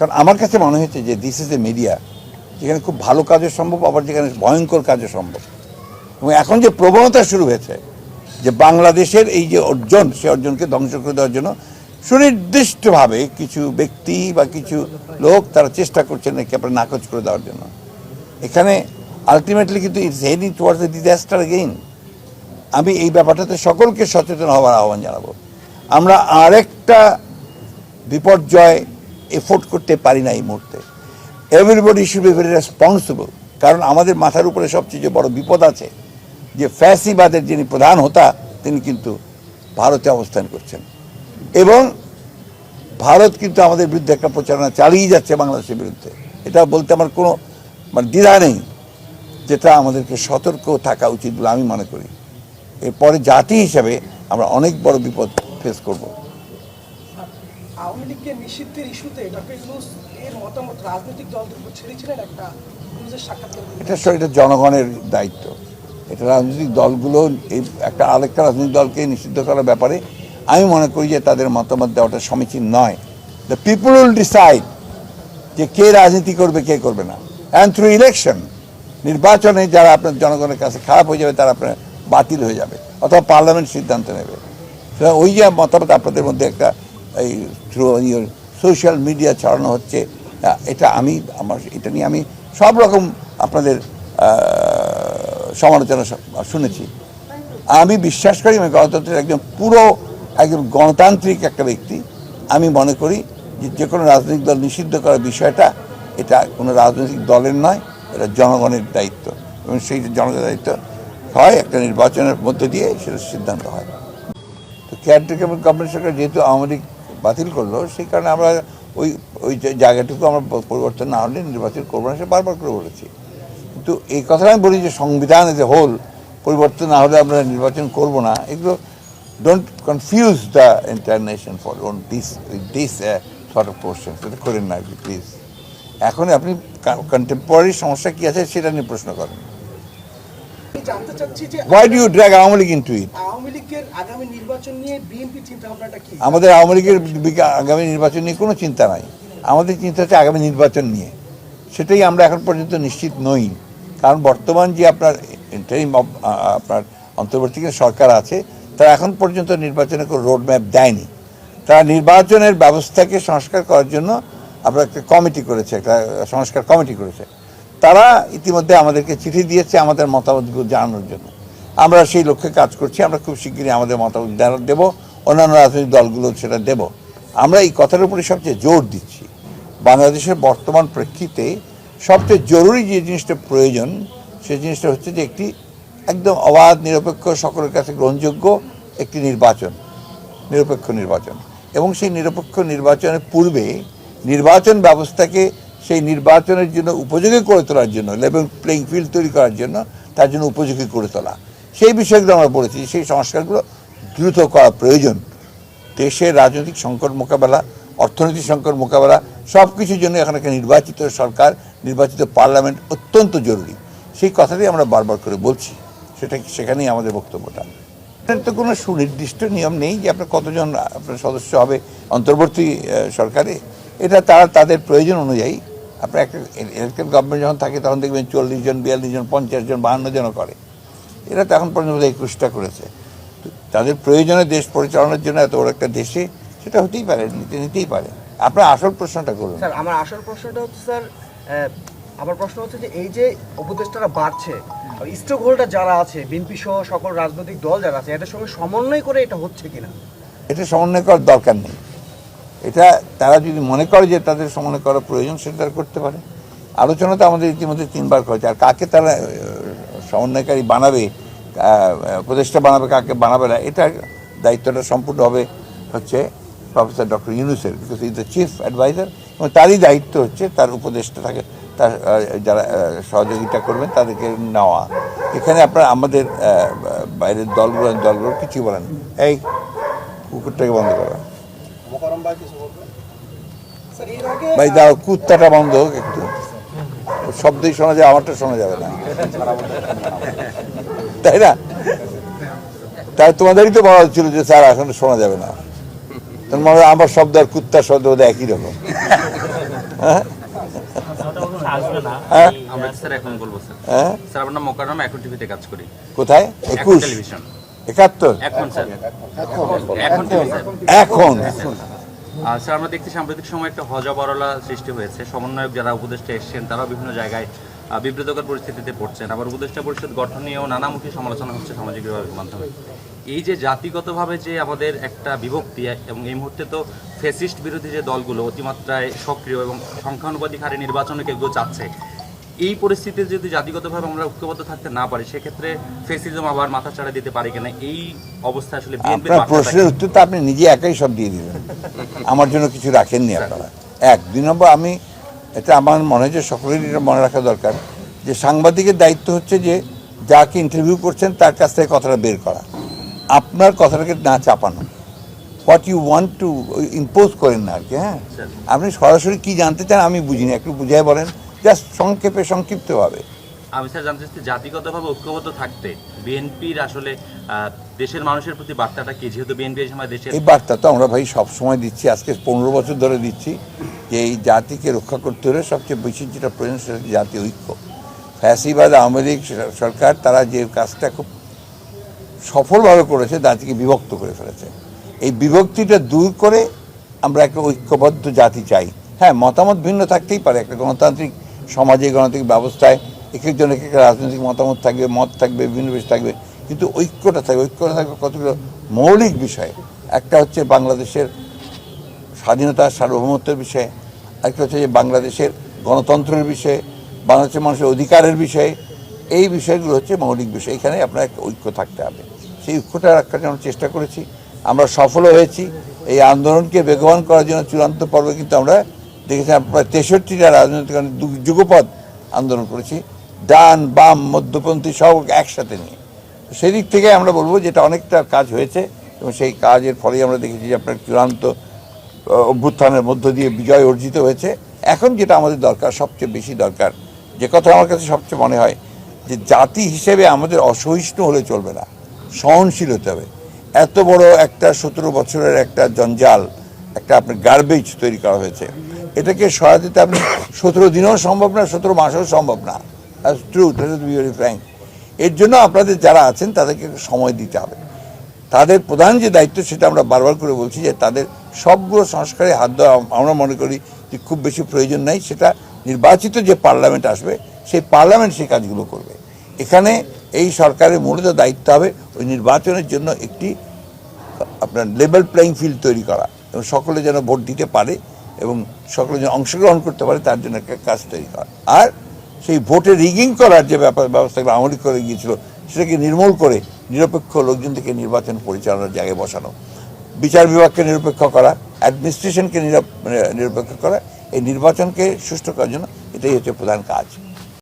কারণ আমার কাছে মনে হয়েছে যে দিস ইজ এ মিডিয়া যেখানে খুব ভালো কাজও সম্ভব, আবার যেখানে ভয়ঙ্কর কাজও সম্ভব। এবং এখন যে প্রবণতা শুরু হয়েছে, যে বাংলাদেশের এই যে অর্জন, সে অর্জনকে ধ্বংস করে দেওয়ার জন্য সুনির্দিষ্টভাবে কিছু ব্যক্তি বা কিছু লোক তারা চেষ্টা করছেন একে আপনার নাকচ করে দেওয়ার জন্য। এখানে আলটিমেটলি কিন্তু it's heading towards the disaster again আমি এই ব্যাপারটাতে সকলকে সচেতন হওয়ার আহ্বান জানাব। আমরা আরেকটা বিপর্যয় এফোর্ড করতে পারি না এই মুহূর্তে। Everybody should be very responsible কারণ আমাদের মাথার উপরে সবচেয়ে বড় বিপদ আছে, যে ফ্যাসিবাদের যিনি প্রধান হোতা, তিনি কিন্তু ভারতে অবস্থান করছেন। এবং ভারত কিন্তু আমাদের বিরুদ্ধে একটা প্রচারণা চালিয়ে যাচ্ছে বাংলাদেশের বিরুদ্ধে। এটা বলতে আমার কোনো মানে দ্বিধা নেই যেটা আমাদেরকে সতর্ক থাকা উচিত বলে আমি মনে করি। এরপরে জাতি হিসাবে আমরা অনেক বড় বিপদ ফেস করব। আওয়ামী লীগকে নিষিদ্ধের ইস্যুতে ডক্টর ইউনুস এর মতামত রাজনৈতিক দলদের উপর ছেড়েছিলেন একটা। এটা এটা জনগণের দায়িত্ব। এটা রাজনৈতিক দলগুলো এই একটা আরেকটা রাজনৈতিক দলকে নিষিদ্ধ করার ব্যাপারে আমি মনে করি যে তাদের মতামত দেওয়াটা সমীচীন নয়। দ্য পিপুল উইল ডিসাইড যে কে রাজনীতি করবে, কে করবে না। অ্যান্ড থ্রু ইলেকশন নির্বাচনে যারা আপনার জনগণের কাছে খারাপ হয়ে যাবে, তারা আপনার বাতিল হয়ে যাবে অথবা পার্লামেন্ট সিদ্ধান্ত নেবে। ওই যে মতামত আপনাদের মধ্যে একটা এই থ্রু সোশ্যাল মিডিয়া ছড়ানো হচ্ছে এটা আমি, আমার, এটা নিয়ে আমি সব রকম আপনাদের সমালোচনা শুনেছি। আমি বিশ্বাস করি আমি গণতন্ত্রের একজন পুরো একজন গণতান্ত্রিক একটা ব্যক্তি। আমি মনে করি যে যে কোনো রাজনৈতিক দল নিষিদ্ধ করার বিষয়টা, এটা কোনো রাজনৈতিক দলের নয়, এটা জনগণের দায়িত্ব। এবং সেই জনগণের দায়িত্ব হয় একটা নির্বাচনের মধ্যে দিয়ে সেটা সিদ্ধান্ত হয়। তো কেয়ারটেকার গভর্নমেন্ট সরকার যেহেতু আওয়ামী লীগ বাতিল করল, সেই কারণে আমরা ওই ওই যে জায়গাটুকু আমরা পরিবর্তন না হলে নির্বাচন করব না সে বারবার করে বলেছি। কিন্তু এই কথাটা আমি বলি যে সংবিধান এ হোল পরিবর্তন না হলে আমরা নির্বাচন করব না, এগুলো don't confuse the international for on this this sort of question সেটা করেন না প্লিজ এখন আপনি কন্টেম্পোরারি সমস্যা কী আছে সেটা নিয়ে প্রশ্ন করেন। জানতে চাচ্ছি যে why do you drag Awami League into it Awami লীগের আগামী নির্বাচন নিয়ে বিএনপি চিন্তা ভাবনাটা কি? আমাদের আওয়ামী লীগের আগামী নির্বাচন নিয়ে কোনো চিন্তা নাই। আমাদের চিন্তা হচ্ছে আগামী নির্বাচন নিয়ে। সেটাই আমরা এখন পর্যন্ত নিশ্চিত নই। কারণ বর্তমান যে আপনার আ- আপনার অন্তর্বর্তীকালীন সরকার আছে তারা এখন পর্যন্ত নির্বাচনের কোনো রোড ম্যাপ দেয়নি। তারা নির্বাচনের ব্যবস্থাকে সংস্কার করার জন্য আমরা একটা কমিটি করেছে একটা সংস্কার কমিটি করেছে। তারা ইতিমধ্যে আমাদেরকে চিঠি দিয়েছে আমাদের মতামতগুলো জানানোর জন্য। আমরা সেই লক্ষ্যে কাজ করছি, আমরা খুব শিগগিরই আমাদের মতামত দেব, অন্যান্য রাজনৈতিক দলগুলো সেটা দেব। আমরা এই কথার উপরে সবচেয়ে জোর দিচ্ছি। বাংলাদেশের বর্তমান প্রেক্ষিতে সবচেয়ে জরুরি যে জিনিসটা প্রয়োজন সেই জিনিসটা হচ্ছে যে একটি একদম অবাধ, নিরপেক্ষ, সকলের কাছে গ্রহণযোগ্য একটি নির্বাচন, নিরপেক্ষ নির্বাচন। এবং সেই নিরপেক্ষ নির্বাচনের পূর্বে নির্বাচন ব্যবস্থাকে সেই নির্বাচনের জন্য উপযোগী করে তোলার জন্য লেভেল প্লেইং ফিল্ড তৈরি করার জন্য তার জন্য উপযোগী করে তোলা। সেই বিষয়গুলো আমরা বলেছি সেই সংস্কারগুলো দ্রুত করা প্রয়োজন। দেশের রাজনৈতিক সংকট মোকাবেলা, অর্থনৈতিক সংকট মোকাবেলা সব কিছুর জন্য এখন একটা নির্বাচিত সরকার, নির্বাচিত পার্লামেন্ট অত্যন্ত জরুরি। সেই কথাটাই আমরা বারবার করে বলছি। সেটা সেখানেই আমাদের বক্তব্যটা। তো কোনো সুনির্দিষ্ট নিয়ম নেই যে আপনার কতজন আপনার সদস্য হবে অন্তর্বর্তী সরকারে। এটা তারা তাদের প্রয়োজন অনুযায়ী আপনার একটা ইলেকটেড গভর্নমেন্ট যখন থাকে তখন দেখবেন চল্লিশ জন বিয়াল্লিশ জন পঞ্চাশ জন বাহান্ন জনও করে। এরা তো এখন পর্যন্ত একুশটা করেছে। তাদের প্রয়োজনে দেশ পরিচালনার জন্য এত বড় একটা দেশে সেটা হতেই পারে নিতে নিতেই পারে। আপনার আসল প্রশ্নটা করুন। স্যার আমার আসল প্রশ্নটা হচ্ছে স্যার আমার প্রশ্ন হচ্ছে যে এই যে উপদেষ্টারা বাড়ছে স্টেক হোল্ডার যারা আছে বিএনপি সহ সকল রাজনৈতিক দল যারা আছে এদের সঙ্গে সমন্বয় করে এটা হচ্ছে কিনা? এটা সমন্বয় করার দরকার নেই। এটা তারা যদি মনে করে যে তাদের সমন্বয় করা প্রয়োজন, সেটা করতে পারে। আলোচনা তো আমাদের ইতিমধ্যে তিনবার করেছে। আর কাকে তারা সমন্বয়কারী বানাবে উপদেষ্টা বানাবে, কাকে বানাবে না, এটা দায়িত্বটা সম্পূর্ণ হবে হচ্ছে প্রফেসর ডক্টর ইউনুসের because is the chief adviser এবং তারই দায়িত্ব হচ্ছে তার উপদেষ্টা থাকে, তার যারা সহযোগিতা করবেন, তাদেরকে নেওয়া। এখানে আপনার আমাদের বাইরের দলগুলো দলগুলো কিছু বলেন এই, কুকুরটাকে বন্ধ করা। ভাই দাও কুত্তাটা বন্ধ হোক একটু। শব্দই শোনা যায় আমারটা শোনা যাবে না। তাই না? তাই তোমাদেরই তো বলা হচ্ছিল যে স্যার এখন শোনা যাবে না। তোমার মনে হয় আমার শব্দ আর কুত্তার শব্দ বোধহয় একই রকম। হ্যাঁ? আমরা স্যার এখন বলব স্যার। হ্যাঁ? স্যার আমরা মোকাররম এখন টিভিতে কাজ করি। কোথায়? একুশ? টেলিভিশন একাত্তর? এখন স্যার। আমরা দেখছি সাম্প্রতিক সময় একটা হজবরলা সৃষ্টি হয়েছে। সমন্বয়ক যারা উপদেষ্টা এসছেন তারাও বিভিন্ন জায়গায় বিব্রতকর পরিস্থিতিতে পড়ছেন। আবার উপদেষ্টা পরিষদ গঠন নিয়েও নানামুখী সমালোচনা হচ্ছে সামাজিক যোগাযোগ মাধ্যমে। এই যে জাতিগতভাবে যে আমাদের একটা বিভক্তি এবং এই মুহূর্তে তো ফেসিস্ট বিরোধী যে দলগুলো অতিমাত্রায় সক্রিয় এবং সংখ্যানুপাতিক হারে নির্বাচনে কেউ চাচ্ছে এই পরিস্থিতিতে যদি জাতিগতভাবে আমরা ঐক্যবদ্ধ থাকতে না পারি সেক্ষেত্রে ফেসিজম আবার মাথা ছাড়া দিতে পারি কিনা এই অবস্থা আসলে আপনার প্রশ্নের উত্তর তো আপনি নিজে একাই সব দিয়ে দিলেন। আমার জন্য কিছু রাখেননি আপনারা। এক দুই নম্বর আমি এটা আমার মনে হয় যে সকলেরই এটা মনে রাখা দরকার যে সাংবাদিকের দায়িত্ব হচ্ছে যে যাকে ইন্টারভিউ করছেন তার কাছ থেকে কথাটা বের করা। আপনার কথাটাকে না চাপানো। What you want to impose করেন না আর কি হ্যাঁ? আপনি সরাসরি কি জানতে চান আমি বুঝিনি একটু বুঝাই বলেন। জাস্ট সংক্ষেপে সংক্ষিপ্তভাবে। আমি স্যার জানতে চাচ্ছি জাতিগতভাবে ঐক্যবদ্ধ থাকতে বিএনপির আসলে দেশের মানুষের প্রতি বার্তাটা কি? যেহেতু বিএনপি সময় দেশের এই বার্তা তো আমরা ভাই সব সময় দিচ্ছি আজকে পনেরো বছর ধরে দিচ্ছি যে এই জাতিকে রক্ষা করতে হলে সবচেয়ে বেশি যেটা প্রয়োজন সেটা জাতীয় ঐক্য। ফ্যাসিবাদ আওয়ামী লীগ সরকার তারা যে কাজটা খুব সফলভাবে করেছে জাতিকে বিভক্ত করে ফেলেছে। এই বিভক্তিটা দূর করে আমরা একটা ঐক্যবদ্ধ জাতি চাই। হ্যাঁ মতামত ভিন্ন থাকতেই পারে একটা গণতান্ত্রিক সমাজে গণতান্ত্রিক ব্যবস্থায় এক একজন এক রাজনৈতিক মতামত থাকবে, মত থাকবে বিভিন্ন বিষয় থাকবে, কিন্তু ঐক্যটা থাকবে। ঐক্যটা থাকবে কতগুলো মৌলিক বিষয়? একটা হচ্ছে বাংলাদেশের স্বাধীনতা, সার্বভৌমত্বের বিষয়ে। আরেকটা হচ্ছে যে বাংলাদেশের গণতন্ত্রের বিষয়ে, বাংলাদেশের মানুষের অধিকারের বিষয়ে। এই বিষয়গুলো হচ্ছে মৌলিক বিষয়। এখানে আপনার একটা ঐক্য থাকতে হবে। সেই ঐক্যটা রাখার জন্য চেষ্টা করেছি। আমরা সফলও হয়েছি। এই আন্দোলনকে বেগবান করার জন্য চূড়ান্ত পর্বে কিন্তু আমরা দেখেছি আমরা প্রায় তেষট্টিটা রাজনৈতিক দু- যুগপৎ আন্দোলন করেছি, ডান, বাম, মধ্যপন্থী সব একসাথে নিয়ে। সেদিক থেকে আমরা বলব যেটা অনেকটা কাজ হয়েছে এবং সেই কাজের ফলেই আমরা দেখেছি যে আপনার চূড়ান্ত অভ্যুত্থানের মধ্য দিয়ে বিজয় অর্জিত হয়েছে। এখন যেটা আমাদের দরকার, সবচেয়ে বেশি দরকার, যে কথা আমার কাছে সবচেয়ে মনে হয় যে জাতি হিসেবে আমাদের অসহিষ্ণু হলে চলবে না, সহনশীল হতে হবে। এত বড় একটা সতেরো বছরের একটা জঞ্জাল, একটা আপনার গার্বেজ তৈরি করা হয়েছে। এটাকে সহায় দিতে আপনি সতেরো দিনেও সম্ভব না, সতেরো মাসেও সম্ভব না। ট্রু ভেরি ফ্র্যাঙ্ক এর জন্য আপনাদের যারা আছেন, তাদেরকে সময় দিতে হবে। তাদের প্রধান যে দায়িত্ব, সেটা আমরা বারবার করে বলছি যে তাদের সবগুলো সংস্কারে হাত দেওয়া আমরা মনে করি যে খুব বেশি প্রয়োজন নাই। সেটা নির্বাচিত যে পার্লামেন্ট আসবে, সেই পার্লামেন্ট সেই কাজগুলো করবে। এখানে এই সরকারের মূলত দায়িত্ব হবে ওই নির্বাচনের জন্য একটি আপনার লেভেল প্লেইং ফিল্ড তৈরি করা এবং সকলে যেন ভোট দিতে পারে। এবং সকলে যেন অংশগ্রহণ করতে পারে, তার জন্য একটা কাজ তৈরি করা। আর সেই ভোটে রিগিং করার যে ব্যাপার, ব্যবস্থাগুলো আমলি করে গিয়েছিল, সেটাকে নির্মূল করে নিরপেক্ষ লোকজন থেকে নির্বাচন পরিচালনার জায়গায় বসানো। বিচার বিভাগকে নিরপেক্ষ করা অ্যাডমিনিস্ট্রেশনকে মানে নিরপেক্ষ করা, এই নির্বাচনকে সুষ্ঠু করার জন্য এটাই হচ্ছে প্রধান কাজ।